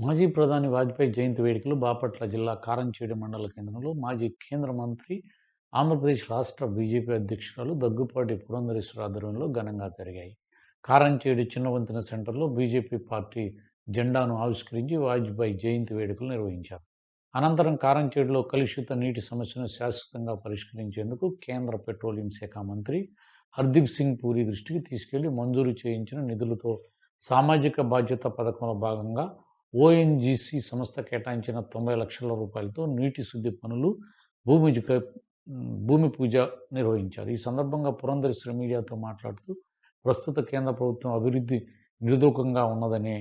మాజీ ప్రధాని వాజ్పేయి జయంతి వేడుకలు బాపట్ల జిల్లా కారంచేడు మండల కేంద్రంలో మాజీ కేంద్ర మంత్రి ఆంధ్రప్రదేశ్ రాష్ట్ర బీజేపీ అధ్యక్షురాలు దగ్గుపాటి పురంధరేశ్వర ఆధ్వర్యంలో ఘనంగా జరిగాయి. కారంచేడు చిన్నవంతెన సెంటర్లో బీజేపీ పార్టీ జెండాను ఆవిష్కరించి వాజ్పేయి జయంతి వేడుకలు నిర్వహించారు. అనంతరం కారంచేడులో కలుషిత నీటి సమస్యను శాశ్వతంగా పరిష్కరించేందుకు కేంద్ర పెట్రోలియం శాఖ మంత్రి హర్దీప్ సింగ్ పూరి దృష్టికి తీసుకెళ్ళి మంజూరు చేయించిన నిధులతో సామాజిక బాధ్యత పథకంలో భాగంగా ఓఎన్జీసీ సంస్థ కేటాయించిన తొంభై లక్షల రూపాయలతో నీటి శుద్ధి పనులు భూమి భూమి పూజ నిర్వహించారు. ఈ సందర్భంగా పురంధరేశ్వర మీడియాతో మాట్లాడుతూ ప్రస్తుత కేంద్ర ప్రభుత్వం అభివృద్ధి నిరుదోకంగా ఉన్నదనే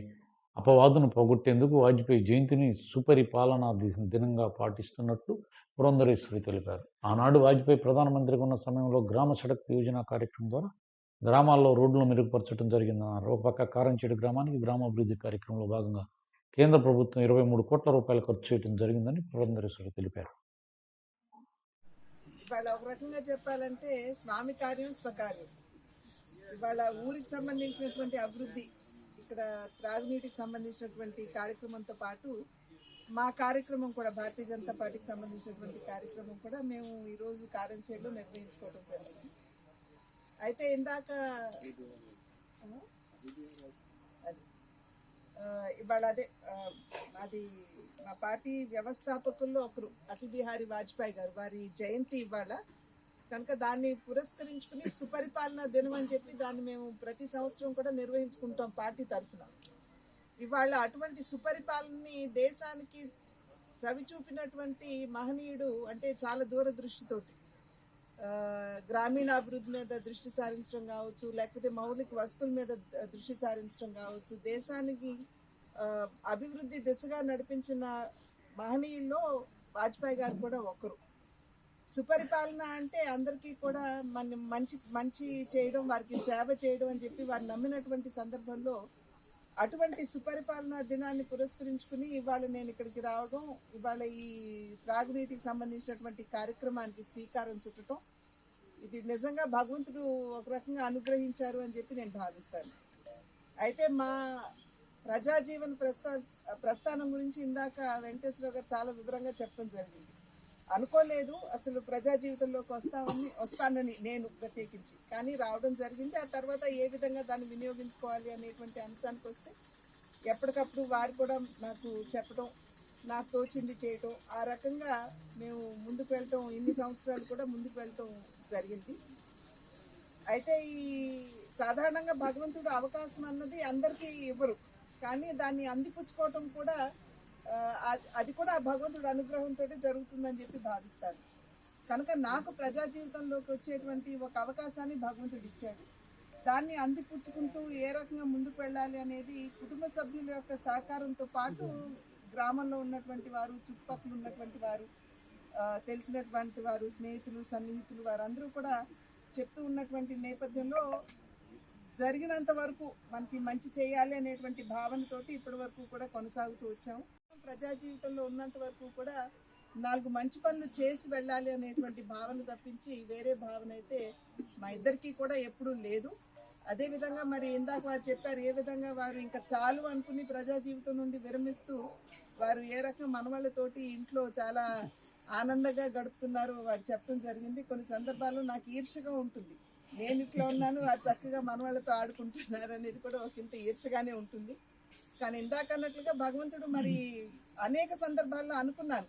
అపవాదును పోగొట్టేందుకు వాజ్పేయి జయంతిని సుపరిపాలనా దినంగా పాటిస్తున్నట్లు పురంధరేశ్వరి తెలిపారు. ఆనాడు వాజ్పేయి ప్రధానమంత్రిగా ఉన్న సమయంలో గ్రామ సడక్ యోజన కార్యక్రమం ద్వారా గ్రామాల్లో రోడ్లను మెరుగుపరచడం జరిగిందన్నారు. ఒక పక్క కారంచేడు గ్రామానికి గ్రామాభివృద్ధి కార్యక్రమంలో భాగంగా కేంద్ర ప్రభుత్వం ఇరవై మూడు కోట్ల రూపాయలు ఖర్చు చేయడం జరిగిందని పురంధరేశ్వరి తెలిపారు. ఇవాళ ఒక రకంగా చెప్పాలంటే స్వామి కార్యం స్వకార్యం. ఇవాళ ఊరికి సంబంధించినటువంటి అభివృద్ధి ఇక్కడ త్రాగునీటికి సంబంధించినటువంటి కార్యక్రమంతో పాటు మా కార్యక్రమం కూడా భారతీయ జనతా పార్టీకి సంబంధించినటువంటి కార్యక్రమం కూడా మేము ఈరోజు కార్యం చేయడం నిర్వహించుకోవడం జరిగింది. అయితే ఇందాక ఇవాళ అదే అది మా పార్టీ వ్యవస్థాపకుల్లో ఒకరు అటల్ బిహారీ వాజ్పేయి గారు. వారి జయంతి ఇవాళ. కనుక దాన్ని పురస్కరించుకుని సుపరిపాలన దినం అని చెప్పి దాన్ని మేము ప్రతి సంవత్సరం కూడా నిర్వహించుకుంటాం పార్టీ తరఫున. ఇవాళ అటువంటి సుపరిపాలనని దేశానికి చవి చూపినటువంటి మహనీయుడు అంటే చాలా దూరదృష్టితోటి గ్రామీణాభివృద్ధి మీద దృష్టి సారించడం కావచ్చు లేకపోతే మౌలిక వస్తువుల మీద దృష్టి సారించడం కావచ్చు దేశానికి అభివృద్ధి దిశగా నడిపించిన మహనీయుల్లో వాజ్పేయి గారు కూడా ఒకరు. సుపరిపాలన అంటే అందరికీ కూడా మన మంచి మంచి చేయడం వారికి సేవ చేయడం అని చెప్పి వారు నమ్మినటువంటి సందర్భంలో అటువంటి సుపరిపాలన దినాన్ని పురస్కరించుకుని ఇవాళ నేను ఇక్కడికి రావడం ఇవాళ ఈ త్రాగునీటికి సంబంధించినటువంటి కార్యక్రమానికి శ్రీకారం చుట్టడం ఇది నిజంగా భగవంతుడు ఒక రకంగా అనుగ్రహించారు అని చెప్పి నేను భావిస్తాను. అయితే మా ప్రజాజీవన ప్రస్థా ప్రస్థానం గురించి ఇందాక వెంకటేశ్వరరావు గారు చాలా వివరంగా చెప్పడం జరిగింది. అనుకోలేదు. అసలు ప్రజా జీవితంలోకి వస్తామని వస్తానని నేను ప్రత్యేకించి. కానీ రావడం జరిగింది. ఆ తర్వాత ఏ విధంగా దాన్ని వినియోగించుకోవాలి అనేటువంటి అంశానికి వస్తే ఎప్పటికప్పుడు వారు కూడా నాకు చెప్పడం నాకు తోచింది చేయటం ఆ రకంగా మేము ముందుకు వెళ్ళటం ఇన్ని సంవత్సరాలు కూడా ముందుకు వెళ్ళటం జరిగింది. అయితే ఈ సాధారణంగా భగవంతుడు అవకాశం అన్నది అందరికీ ఇవ్వరు. కానీ దాన్ని అందిపుచ్చుకోవటం కూడా అది- అది కూడా ఆ భగవంతుడు అనుగ్రహంతో జరుగుతుందని చెప్పి భావిస్తాను. కనుక నాకు ప్రజా జీవితంలోకి వచ్చేటువంటి ఒక అవకాశాన్ని భగవంతుడు ఇచ్చాడు. దాన్ని అందిపుచ్చుకుంటూ ఏ రకంగా ముందుకు వెళ్ళాలి అనేది కుటుంబ సభ్యుల యొక్క సహకారంతో పాటు గ్రామంలో ఉన్నటువంటి వారు చుట్టుపక్కల ఉన్నటువంటి వారు తెలిసినటువంటి వారు స్నేహితులు సన్నిహితులు వారందరూ కూడా చెప్తూ ఉన్నటువంటి నేపథ్యంలో జరిగినంత వరకు మనకి మంచి చేయాలి అనేటువంటి భావనతోటి ఇప్పటి వరకు కూడా కొనసాగుతూ వచ్చాము. ప్రజా జీవితంలో ఉన్నంత వరకు కూడా నాలుగు మంచి పనులు చేసి వెళ్ళాలి అనేటువంటి భావన తప్పించి వేరే భావన అయితే మా ఇద్దరికీ కూడా ఎప్పుడూ లేదు. అదే విధంగా మరి ఇందాక వారు చెప్పారు ఏ విధంగా వారు ఇంకా చాలు అనుకుని ప్రజా జీవితం నుండి విరమిస్తూ వారు ఏ రకంగా మనవాళ్ళతోటి ఇంట్లో చాలా ఆనందంగా గడుపుతున్నారు వారు చెప్పడం జరిగింది. కొన్ని సందర్భాల్లో నాకు ఈర్షగా ఉంటుంది. నేను ఇట్లా ఉన్నాను వారు చక్కగా మనవాళ్ళతో ఆడుకుంటున్నారు అనేది కూడా ఒక ఇంత ఈర్షగానే ఉంటుంది. కానీ ఇందాక అన్నట్లుగా భగవంతుడు మరి అనేక సందర్భాల్లో అనుకున్నాను.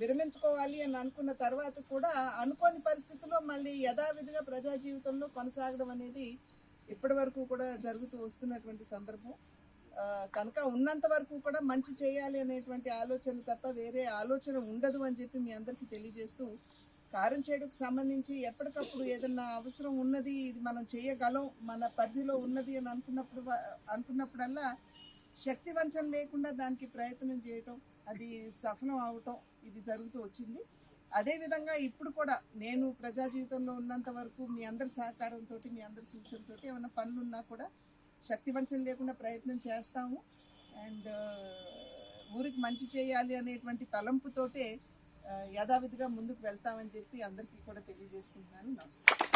విరమించుకోవాలి అని అనుకున్న తర్వాత కూడా అనుకోని పరిస్థితుల్లో మళ్ళీ యథావిధిగా ప్రజా జీవితంలో కొనసాగడం అనేది ఇప్పటి వరకు కూడా జరుగుతూ వస్తున్నటువంటి సందర్భం. కనుక ఉన్నంత వరకు కూడా మంచి చేయాలి అనేటువంటి ఆలోచన తప్ప వేరే ఆలోచన ఉండదు అని చెప్పి మీ అందరికీ తెలియజేస్తూ కారం చేయడానికి సంబంధించి ఎప్పటికప్పుడు ఏదన్నా అవసరం ఉన్నది ఇది మనం చేయగలం మన పరిధిలో ఉన్నది అని అనుకున్నప్పుడు అనుకున్నప్పుడల్లా శక్తి వంచన లేకుండా దానికి ప్రయత్నం చేయటం అది సఫలం అవటం ఇది జరుగుతూ వచ్చింది. అదేవిధంగా ఇప్పుడు కూడా నేను ప్రజా జీవితంలో ఉన్నంత వరకు మీ అందరి సహకారంతో మీ అందరి సూచనతో ఏమైనా పనులు ఉన్నా కూడా శక్తి వంచన లేకుండా ప్రయత్నం చేస్తాము. అండ్ ఊరికి మంచి చేయాలి అనేటువంటి తలంపుతోటే యథావిధిగా ముందుకు వెళ్తామని చెప్పి అందరికీ కూడా తెలియజేసుకుంటున్నాను. నమస్కారం.